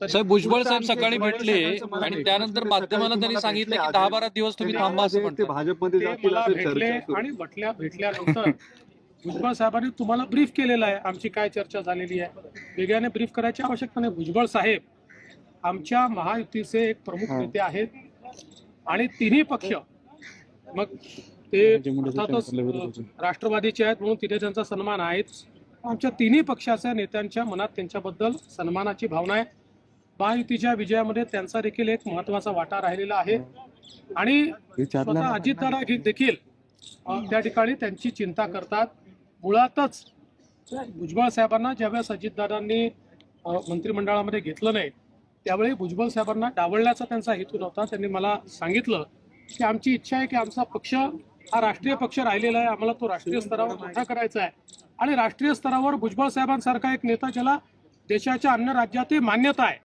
तर साहेब भुजबळ साहेब सकाळी भेटले आणि त्यानंतर माध्यमांना त्यांनी सांगितलं की दहा बारा दिवस तुम्ही थांबा असं ते म्हणतात. भाजपमध्ये भेटले. आणि भेटल्या भेटल्यानंतर भुजबळ साहेबांनी तुम्हाला ब्रीफ केलेलं आहे. आमची काय चर्चा झालेली आहे? वेगळ्याने ब्रीफ करायची आवश्यकता नाही. भुजबळ साहेब आमच्या महायुतीचे एक प्रमुख नेते आहेत आणि तिन्ही पक्ष मग ते अर्थातच राष्ट्रवादीचे आहेत म्हणून तिथे त्यांचा सन्मान आहेच. आमच्या तिन्ही पक्षाच्या नेत्यांच्या मनात त्यांच्याबद्दल सन्मानाची भावना आहे. महायुतीच्या विजयामध्ये त्यांचा देखील एक महत्त्वाचा वाटा राहिलेला आहे. आणि स्वतः अजितदादा घे- देखील अ, त्या ठिकाणी त्यांची चिंता करतात. मुळातच भुजबळ साहेबांना ज्यावेळेस अजितदादांनी अ, मंत्रिमंडळामध्ये घेतलं नाही त्यावेळी भुजबळ साहेबांना डावलण्याचा त्यांचा हेतू नव्हता. त्यांनी मला सांगितलं की आमची इच्छा आहे की आमचा पक्ष हा राष्ट्रीय पक्ष राहिलेला आहे. आम्हाला तो राष्ट्रीय स्तरावर मोठा करायचा आहे. आणि राष्ट्रीय स्तरावर भुजबळ साहेबांसारखा एक नेता ज्याला देशाच्या अन्य राज्यातही मान्यता आहे.